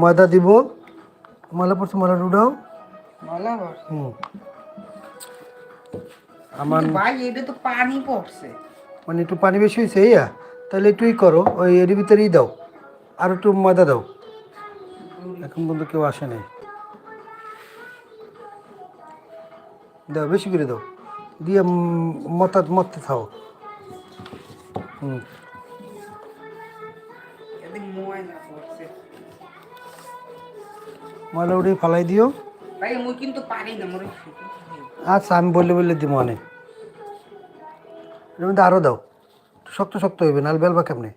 ময়দা দিব। ময়লা পড়ছে ময়লা উঠাও হুম। আমার ভাই এটা তো পানি পড়ছে। মানে একটু পানি বেশি হয়েছে ইয়া তাহলে একটুই করো ওই এর ভিতরেই দাও। আর একটু ময়দা দাও। এখন পর্যন্ত কেউ আসে নাই। দাও বেশি করে দাও। দিয়ে মতা মতে খাও হুম। ময়লা পড়ছে ময়লা উঠে ফালাই দিও কিন্তু পারি না আচ্ছা আমি বললে বললে দিব অনেক এর মধ্যে আরও দাও। শক্ত শক্ত হইবে নাল বেলবা কেমনে?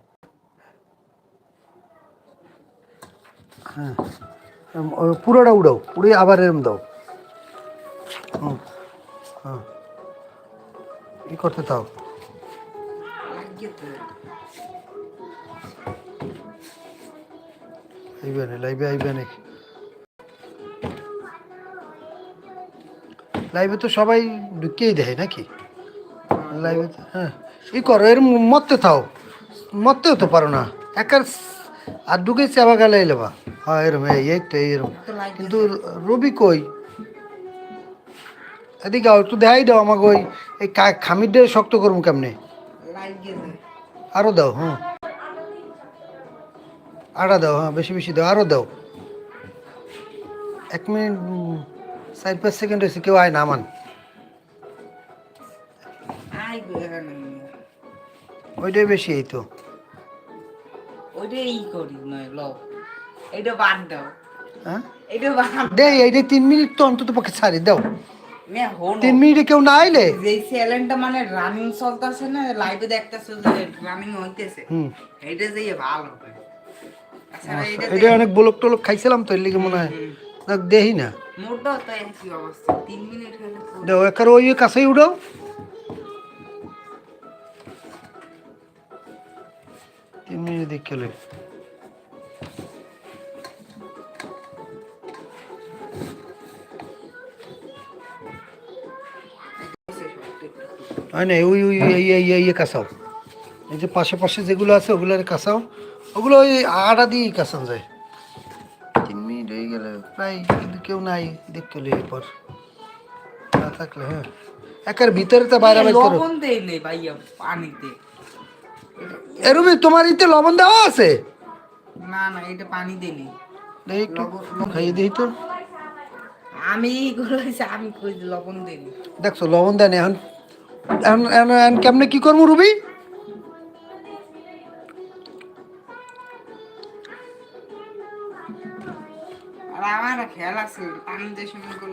হ্যাঁ পুরোটা উড়াও উড়িয়ে আবার এরম দাও। হুম হ্যাঁ। ই করতে থাও। লাগিয়ে তো। আইবে না লাইভে আইবে নাকি লাইভে তো সবাই ঢুকিয়েই দেয় নাকি? লাইভে হ্যাঁ। ই করো এর মরতে থাও। মরতেও তো পারো না। একার আর ঢুকেছে আবার গেলে এলেবা হ্যাঁ এরম এই এই তো এরম কিন্তু রবি কই? এদিকে একটু দেখাই দাও আমাকে ওই এই খামিরটা শক্ত করব কেমনে? আরও দাও হ্যাঁ। আড়া দাও হ্যাঁ বেশি বেশি দাও আরও দাও। এক মিনিট চার পাঁচ সেকেন্ড হয়েছে কেউ আয় না আমান আই ওইটাই বেশি এই তো ওইটা করি নয় লও। এইটা বাদ দাও হ্যাঁ এইটা বাদ দে এইটা তিন মিনিট তো অন্তত পক্ষে ছাড়ি দাও। তিন মিনিটে কেউ না আইলে যে চ্যানেলটা মানে রানিং চলতেছে না লাইভে দেখতেছে যে রানিং হইতেছে। এইটা যে ভালো তাছাড়া এইটা এটা অনেক ব্লক টলক খাইছিলাম তো এর লিগে মনে হয়। দেখ দেহি না। দাও একার ওই কাছেই উঠাও তিন মিনিট দেখে লে হয় না ওই ওই এই এই এই এই কাঁচাও এই যে পাশে পাশে যেগুলো আছে ওগুলোর কাঁচাও ওগুলো ওই আড়া দিয়েই কাঁচানো যায়। গেলে প্রায় কিন্তু কেউ নাই দেখতে হলে এরপর। না থাকলে হ্যাঁ। একের ভিতরে তো বাইরে বাইর করো। লবণ দেই নেই ভাইয়া পানিতে। এরুমি তোমার ইতে লবণ দেওয়া আছে? না না এটা পানি দেই নেই দেখি একটু খাইয়ে দিই তো। আমি এগুলো হইছে আমি কই লবণ দেই দেখছ লবণ দেন এখন এখন এখন এখন কেমনে কি করব রুবি? আর আমার খেয়াল আছে? পানি যে সময়